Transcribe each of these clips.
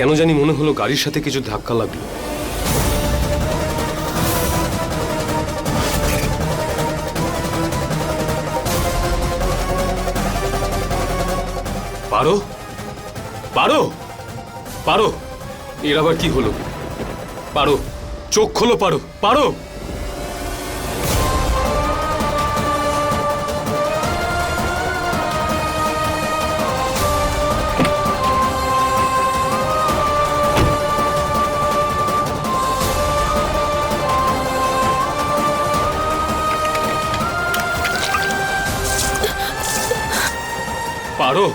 কেন জানি মনে হলো গাড়ির সাথে কিছু ধাক্কা লাগল। পারো? পারো? পারো? এর আবার কি হলো? পারো। চোখ খোলো, পারো। পারো? পারো?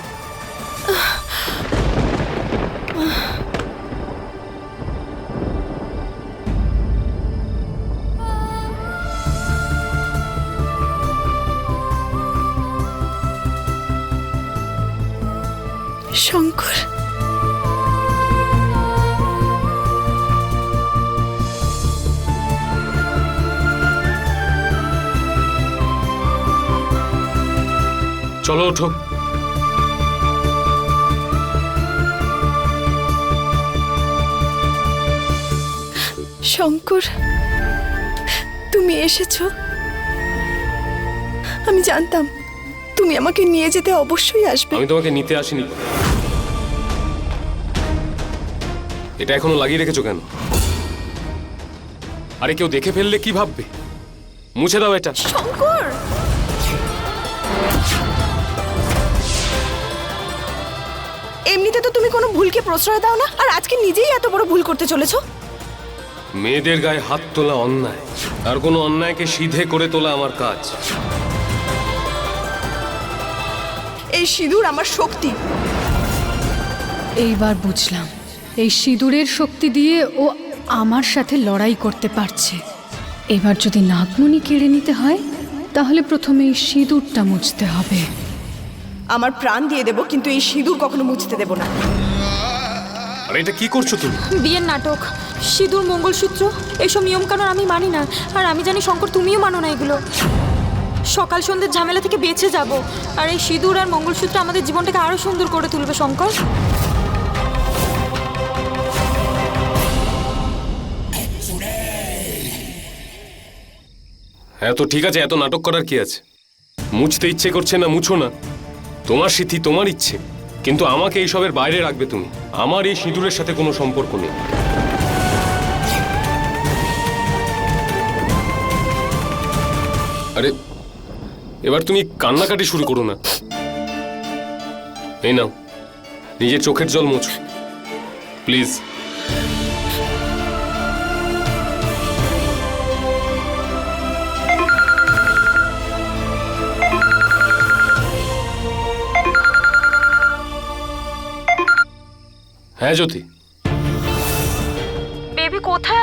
শঙ্কর। চলো ওঠো। শঙ্কর তুমি এসেছ। আমি জানতাম তুমি আমাকে নিয়ে যেতে অবশ্যই আসবে। আমি তোমাকে নিতে আসিনি। এটা এখনও লাগিয়ে রেখেছো কেন? আরে কেউ দেখে ফেললে কি ভাববে? মুছে দাও এটা। শঙ্কর! এমনিতে তো তুমি কোনো ভুলকে প্রশ্রয় দাও না আর আজকে নিজেই এত বড় ভুল করতে চলেছো। মেয়েদের গায়ে হাত তোলা অন্যায়। আর কোনো অন্যায়কে সিধে করে তোলা আমার কাজ। এই সিঁদুর আমার শক্তি। এইবার বুঝলাম এই সিঁদুরের শক্তি দিয়ে ও আমার সাথে লড়াই করতে পারছে। এবার যদি নাগমণি কেড়ে নিতে হয় তাহলে প্রথমে এই সিঁদুরটা মুছতে হবে। আমার প্রাণ দিয়ে দেবো কিন্তু এই সিঁদুর কখনো মুছতে দেবো না। আর এটা কি করছ তুমি? বিয়ের নাটক। সিঁদুর, মঙ্গলসূত্র এইসব নিয়মকানুন আমি মানি না। আর আমি জানি, শঙ্কর, তুমিও মানো না এগুলো। সকাল সন্ধ্যের ঝামেলা থেকে বেঁচে যাব। আর এই সিঁদুর আর মঙ্গলসূত্র আমাদের জীবনটাকে আরও সুন্দর করে তুলবে, শঙ্কর। এত ঠিক আছে, এত নাটক করার কি আছে? মুছতে ইচ্ছে করছে না, মুছো না। তোমার স্মৃতি তোমার ইচ্ছে। কিন্তু আমাকে এইসবের বাইরে রাখবে তুমি। আমার এই সিঁদুরের সাথে কোনো সম্পর্ক নেই। আরে, এবার তুমি কান্নাকাটি শুরু করো না। এই নাও, নিজের চোখের জল মোছো। প্লিজ। হ্যাঁ জ্যোতি।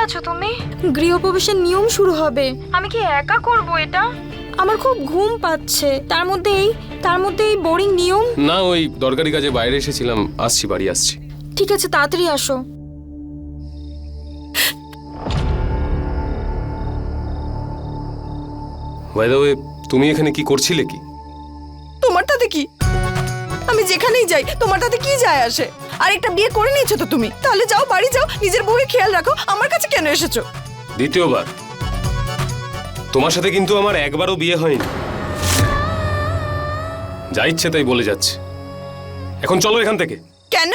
আছো তুমি? গৃহপ্রবেশের নিয়ম শুরু হবে। আমি কি একা করব এটা? আমার খুব ঘুম পাচ্ছে। তার মধ্যে এই তার মধ্যে এই বোরিং নিয়ম? না ওই দরকারি কাজে বাইরে এসেছিলাম। আসছি বাড়ি আসছি। ঠিক আছে তাড়াতাড়ি আসো। বাই দ্য ওয়ে তুমি এখানে কি করছিলে কি? তোমার তাতে কি? আমি যেখানেই যাই তোমার তাতে কি যায় আসে? আর একটা বিয়ে করে নিয়েছো তো তুমি? তাহলে যাও বাড়ি যাও নিজের বউয়ের খেয়াল রাখো আমার কাছে কেন এসেছ? দ্বিতীয়বার। তোমার সাথে কিন্তু আমার একবারও বিয়ে হয়নি। যা ইচ্ছে তাই বলে যাচ্ছে। এখন চলো এখান থেকে। কেন?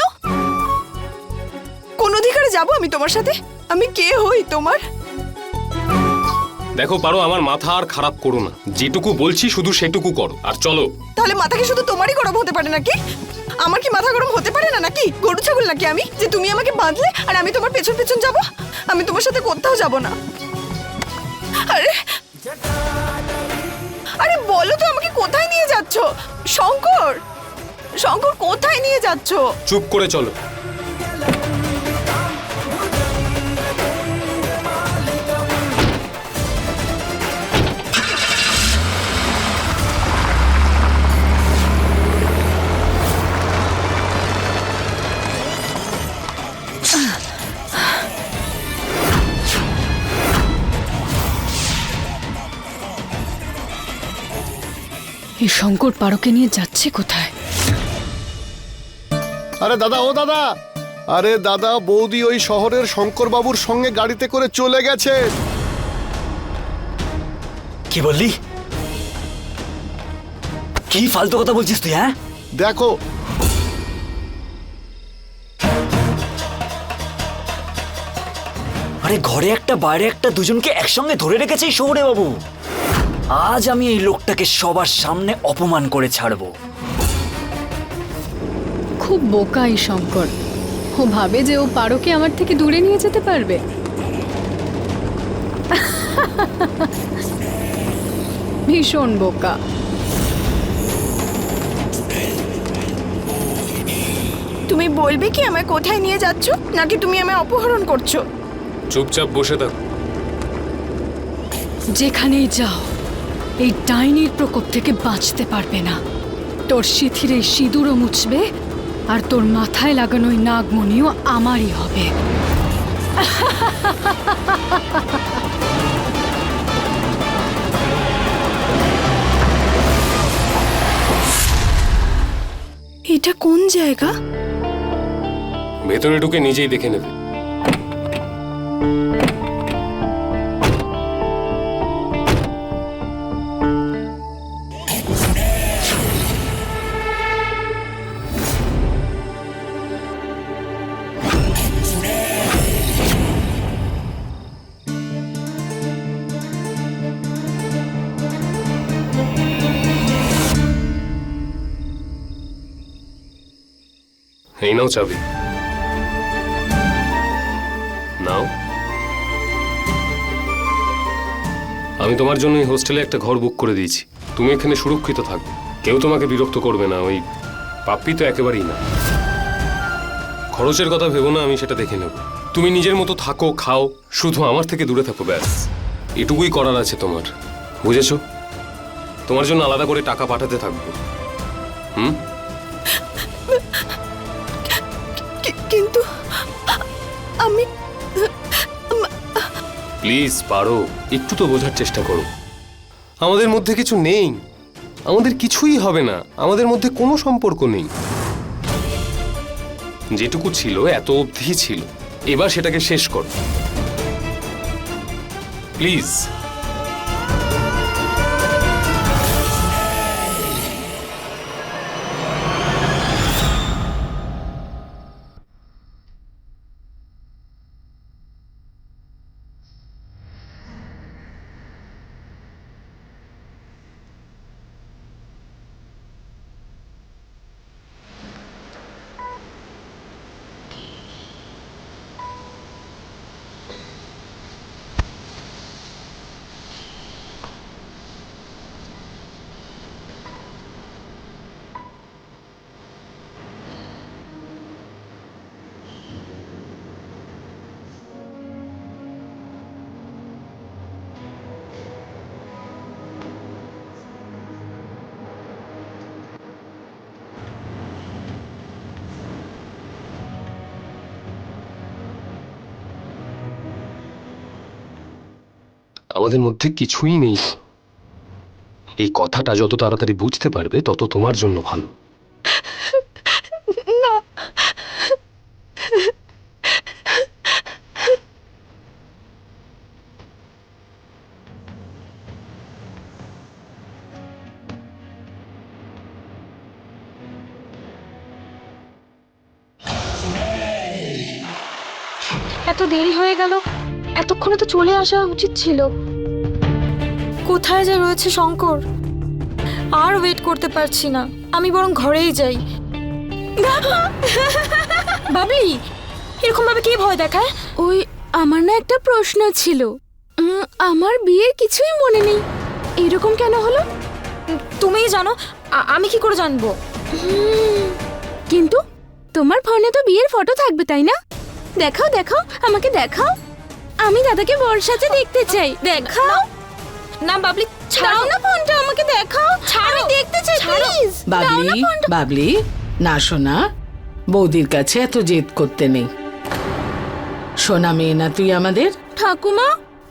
কোন অধিকারে যাব আমি তোমার সাথে? আমি কে হই তোমার? দেখো পারো আমার মাথা আর খারাপ করো না। যেটুকু বলছি শুধু সেটুকু করো। আর চলো। তাহলে মাথা কি শুধু তোমারই গরম হতে পারে নাকি? আমার কি মাথা গরম হতে পারে না নাকি? গরু ছাগল নাকি আমি? যে তুমি আমাকে বাঁধলে আর আমি তোমার পেছন পেছন যাব? আমি তোমার সাথে কোথাও যাব না। আরে! আরে বলো তো আমাকে কোথায় নিয়ে যাচ্ছ? শঙ্কর! শঙ্কর, কোথায় নিয়ে যাচ্ছ? চুপ করে চলো। এই শঙ্কর পারকে নিয়ে যাচ্ছে কোথায়? আরে দাদা ও দাদা! আরে দাদা বৌদি ওই শহরের শঙ্করবাবুর সঙ্গে গাড়িতে করে চলে গেছে। কি বললি? কি ফালতু কথা বলছিস তুই হ্যাঁ? দেখো। আরে ঘরে একটা বাইরে একটা দুজনকে একসঙ্গে ধরে রেখেছে এই শহুরে বাবু। আজ আমি এই লোকটাকে সবার সামনে অপমান করে ছাড়বো। খুব বোকা এই শঙ্কর। ও ভাবে যে ও পারোকে আমার থেকে দূরে নিয়ে যেতে পারবে। ভীষণ বোকা। তুমি বলবে কি আমায় কোথায় নিয়ে যাচ্ছ নাকি তুমি আমায় অপহরণ করছ? চুপচাপ বসে থাক। যেখানেই যাও। এই ডাইনির প্রকোপ থেকে বাঁচতে পারবে না। তোর শিথির এই সিঁদুরও মুছবে আর তোর মাথায় লাগানো ওই নাগমণিও আমারই হবে। এটা কোন জায়গা? ভেতরে ঢুকে নিজেই দেখে নেবে। এই নাও চাবি। নাও। আমি তোমার জন্য এই হোস্টেলে একটা ঘর বুক করে দিয়েছি। তুমি এখানে সুরক্ষিত থাকবে। কেউ তোমাকে বিরক্ত করবে না, ওই পাপ্পি তো একেবারেই না। খরচের কথা ভেবো না, আমি সেটা দেখে নেব। তুমি নিজের মতো থাকো, খাও, শুধু আমার থেকে দূরে থাকো, ব্যাস। এটুকুই করার আছে তোমার, বুঝেছ? তোমার জন্য আলাদা করে টাকা পাঠাতে থাকব। হুম? আমি প্লিজ পারো একটু তো বোঝার চেষ্টা করো। আমাদের মধ্যে কিছু নেই। আমাদের কিছুই হবে না। আমাদের মধ্যে কোনো সম্পর্ক নেই। যেটুকু ছিল এত অবধি ছিল। এবার সেটাকে শেষ করো। প্লিজ। আমাদের মধ্যে কিছুই নেই। এই কথাটা যত তাড়াতাড়ি বুঝতে পারবে, তত তোমার জন্য ভালো। এত দেরি হয়ে গেল। এতক্ষণে তো চলে আসা উচিত ছিল। কোথায় যে রয়েছে শঙ্কর? আর ওয়েট করতে পারছি না। আমি বরং ঘরেই যাই। বাবলি এরকম ভাবে কে ভয় দেখায়? ওই আমার না একটা প্রশ্ন ছিল। আমার বিয়ের কিছুই মনে নেই। এরকম কেন হলো? তুমিই জানো আমি কি করে জানব? কিন্তু তোমার ফোনে তো বিয়ের ফটো থাকবে তাই না? দেখাও দেখাও আমাকে দেখাও। আমি দাদাকে বর্ষাতে দেখতে চাই। দেখাও। না বাবলি ছাড়ো। না ফোনটা আমাকে দেখাও। আমি দেখতে চাই প্লিজ। বাবলি বাবলি না শোনা। বৌদির কাছে এত জেদ করতে নেই। সোনা মেয়ে না তুই আমাদের? ঠাকুমা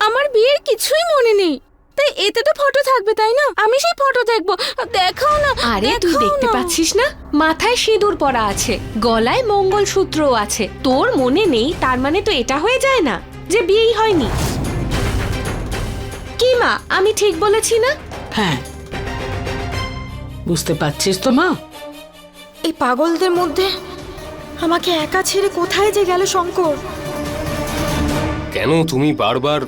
আমার বিয়ের কিছুই মনে নেই। তাই এতে তো ফটো থাকবে তাই না? আমি সেই ফটো দেখব। দেখাও না আরে তুই দেখতে পাচ্ছিস না? মাথায় সিঁদুর পরা আছে গলায় মঙ্গলসূত্রও আছে। তোর মনে নেই তার মানে তো এটা হয়ে যায় না যে বিয়েই হয়নি। কি মা? আমি ঠিক বলেছি না? হ্যাঁ। বুঝতে পারছিস তো মা? এই পাগলদের মধ্যে আমাকে একা ছেড়ে কোথায় যে গেল শঙ্কর? কেন তুমি বারবার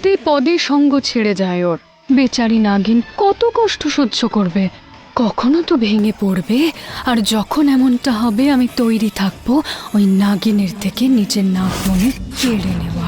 পদে পদে সঙ্গ ছেড়ে যায় ওর। বেচারি নাগিন কত কষ্ট সহ্য করবে। কখনো তো ভেঙে পড়বে, আর যখন এমনটা হবে আমি তৈরি থাকব, ওই নাগিনের থেকে নিজের নাগমণি কেড়ে নেওয়ার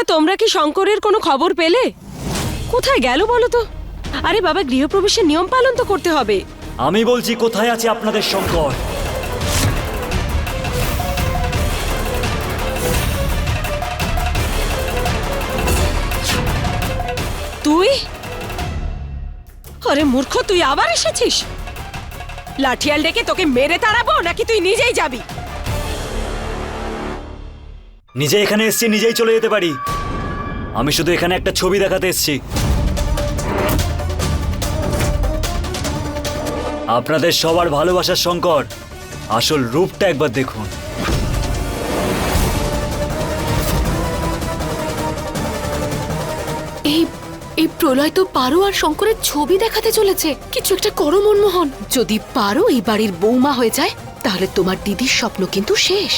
আচ্ছা তোমরা কি শঙ্করের কোনো খবর পেলে? কোথায় গেল বলো তো? আরে বাবা গৃহপ্রবেশের নিয়ম পালন তো করতে হবে। আমি বলছি কোথায় আছে আপনাদের শঙ্কর? তুই? আরে মূর্খ তুই আবার এসেছিস? লাঠিয়াল ডেকে তোকে মেরে তাড়াবো নাকি তুই নিজেই যাবি? নিজে এখানে এসছি, নিজেই চলে যেতে পারি। আমি শুধু এখানে একটা ছবি দেখাতে এসছি। আপনাদের সবার ভালোবাসার শঙ্কর আসল রূপটা একবার দেখুন। এই এই প্রলয় তো পারো আর শঙ্করের ছবি দেখাতে চলেছে। কিছু একটা করো, মনমোহন। যদি পারো এই বাড়ির বৌমা হয়ে যায়, তাহলে তোমার দিদির স্বপ্ন কিন্তু শেষ।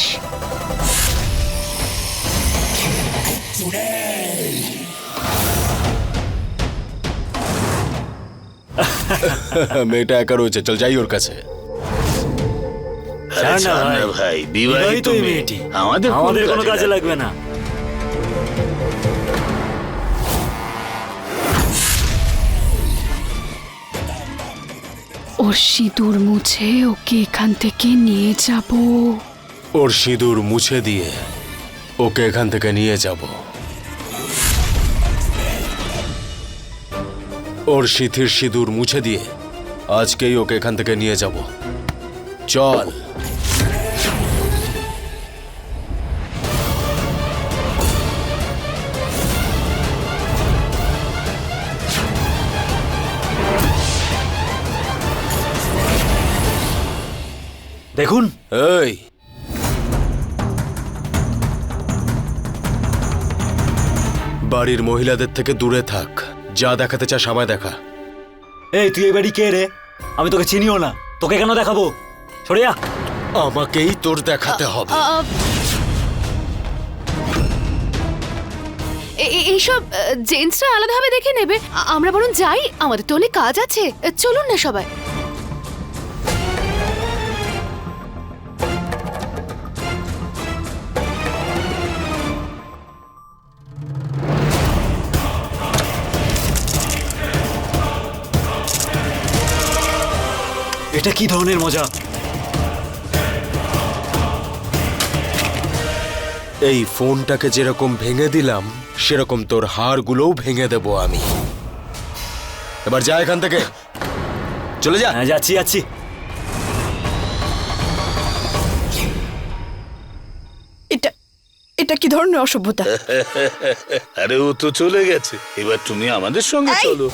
মেয়েটা একা রয়েছে চল যাই ওর কাছে। ছাড় ছাড় না ভাই, বিবাহিত এই মেয়ে। মেয়েটি। আমাদের আমাদের কোনো কাজে কাজে লাগবে না। ওর সিঁদুর মুছে ওকে এখান থেকে নিয়ে যাব। ওর সিঁদুর মুছে দিয়ে ওকে এখান থেকে নিয়ে যাব। ওর সিথির সিঁদুর মুছে দিয়ে আজকেই ওকে এখান থেকে নিয়ে যাব। চল। দেখুন। এই। বাড়ির মহিলাদের থেকে দূরে থাক। যা দেখাতে চাস আমায় দেখা। এই তুই এই বাড়ি কে রে? আমি তোকে চিনিও না। তোকে কেন দেখাবো? সরিয়া। আমাকেই তোর দেখাতে হবে। এইসব জেন্টসরা আলাদাভাবে দেখে নেবে। আমরা বরং যাই। আমাদের তো অনেক কাজ আছে। চলুন না সবাই। এটা কি ধরনের মজা? এই ফোনটাকে যেরকম ভেঙে দিলাম সেরকম তোর হাড়গুলোও ভেঙে দেব আমি। এবার যা এখান থেকে। চলে যা। হ্যাঁ যাচ্ছি যাচ্ছি। এটা এটা কি ধরনের অসভ্যতা? আরে ও তো চলে গেছে। এবার তুমি আমাদের সঙ্গে এই! চলো।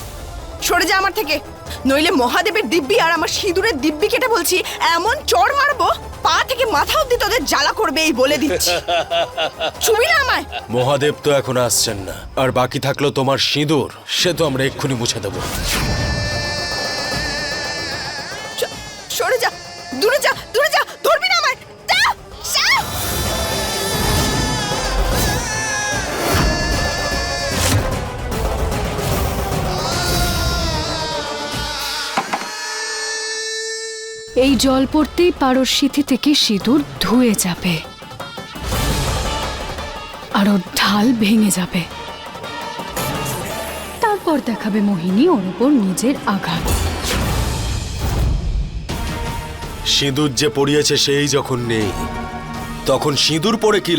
সরে যা আমার থেকে। নইলে মহাদেবের দিব্যি আর আমার সিঁদুরের দিব্যি কেটে বলছি এমন চড় মারবো পা থেকে মাথা অব্দি তোদের জ্বালা করবে এই বলে দিচ্ছি। চুবি না আমায়। মহাদেব তো এখন আসছেন না আর বাকি থাকল তোমার সিঁদুর সে তো আমরা এক্ষুনি মুছে দেবো। সরে যা দূরে যা। এই জল পড়তেই পারোর সিথি থেকে সিঁদুর ধুয়ে যাবে। আর ওর ঢাল ভেঙে যাবে। তারপর দেখাবে মোহিনী ওর উপর নিজের আঘাত। সিঁদুর যে পড়িয়েছে সেই যখন নেই, তখন সিঁদুর পরে কি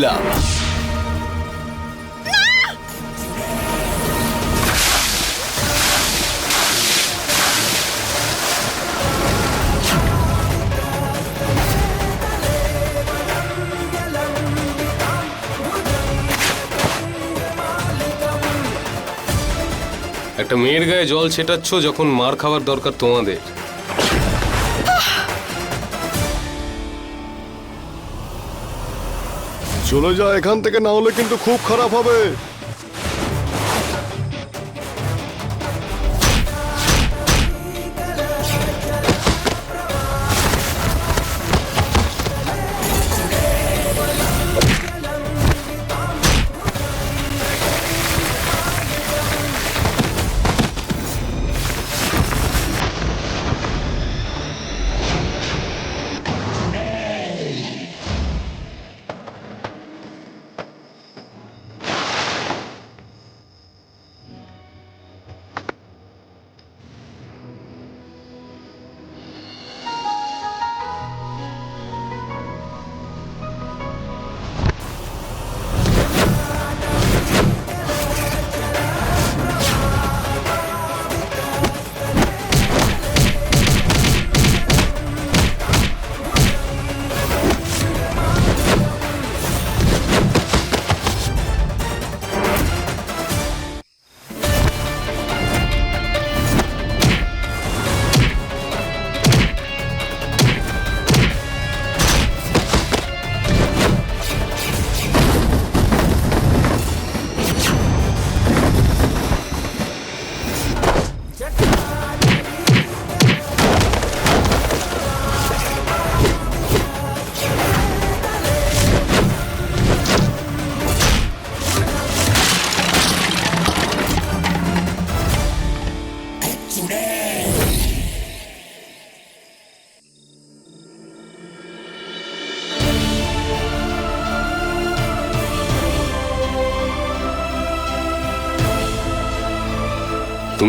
একটা মেয়ের গায়ে জল ছেটাচ্ছ যখন মার খাওয়ার দরকার তোমাদের। চলে যা এখান থেকে, না হলে কিন্তু খুব খারাপ হবে।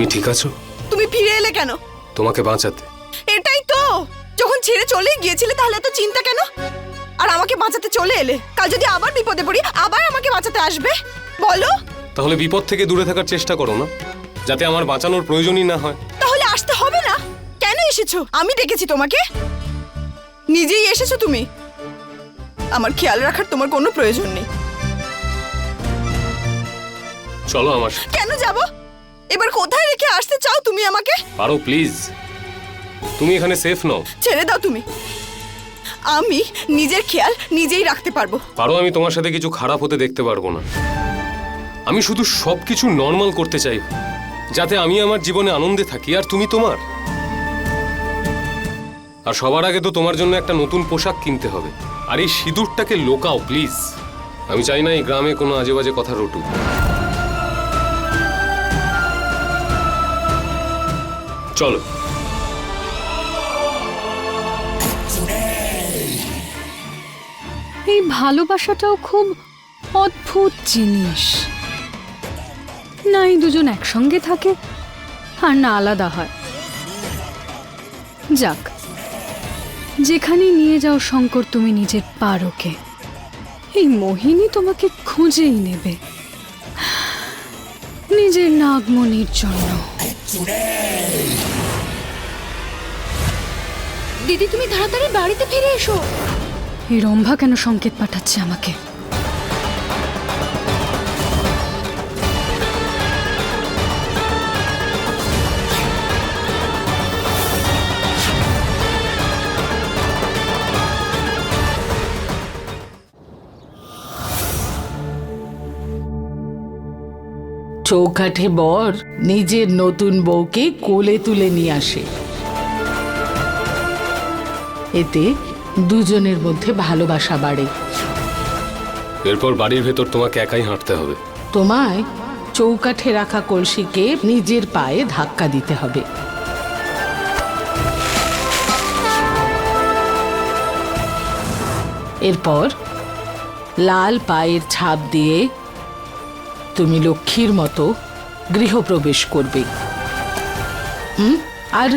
তুমি ঠিক আছো? তুমি ফিরে এলে কেন? তোমাকে বাঁচাতে। এটাই তো! যখন ছেড়ে চলে গিয়েছিলে তাহলে তো চিন্তা কেন? আর আমাকে বাঁচাতে চলে এলে? কাল যদি আবার বিপদে পড়ি আবার আমাকে বাঁচাতে আসবে? বলো! তাহলে বিপদ থেকে দূরে থাকার চেষ্টা করো না যাতে আমার বাঁচানোর প্রয়োজনই না হয়। তাহলে আসতে হবে না? কেন এসেছ? আমি ডেকেছি তোমাকে। নিজেই এসেছ তুমি। আমার খেয়াল রাখার তোমার কোনো প্রয়োজন নেই। চলো আমার সাথে। কেন যাব? এবার কোথায় রেখে আসতে চাও তুমি আমাকে? পারো প্লিজ তুমি এখানে সেফ নও। ছেড়ে দাও তুমি। আমি নিজের খেয়াল নিজেই রাখতে পারব। পারো আমি তোমার সাথে কিছু খারাপ হতে দেখতে পারব না। আমি শুধু সবকিছু নর্মাল করতে চাই যাতে আমি আমার জীবনে আনন্দে থাকি আর তুমি তোমার। আর সবার আগে তো তোমার জন্য একটা নতুন পোশাক কিনতে হবে। আর এই সিঁদুরটাকে লোকাও প্লিজ আমি চাই না এই গ্রামে কোনো আজে বাজে কথা রটুক। চলো। এই ভালোবাসাটাও খুব অদ্ভুত জিনিস। না এই দুজন একসঙ্গে থাকে আর না আলাদা হয়। যাক যেখানে নিয়ে যাও শঙ্কর, তুমি নিজের পারোকে। এই মোহিনী তোমাকে খুঁজেই নেবে। নিজের নাগমণির জন্য। দিদি তুমি তাড়াতাড়ি বাড়িতে ফিরে এসো। এই রম্ভা কেন সংকেত পাঠাচ্ছে আমাকে? চৌকাঠে বর নিজের নতুন বউকে কোলে তুলে নিয়ে আসে। এতে দুজনের মধ্যে ভালোবাসা বাড়ে। এরপর বাড়ির ভেতর তোমাকে একাই হাঁটতে হবে। তোমায় চৌকাঠে রাখা কলসিকে নিজের পায়ে ধাক্কা দিতে হবে। এরপর লাল পায়ের ছাপ দিয়ে তুমি লক্ষ্মীর মতো গৃহপ্রবেশ করবে। আর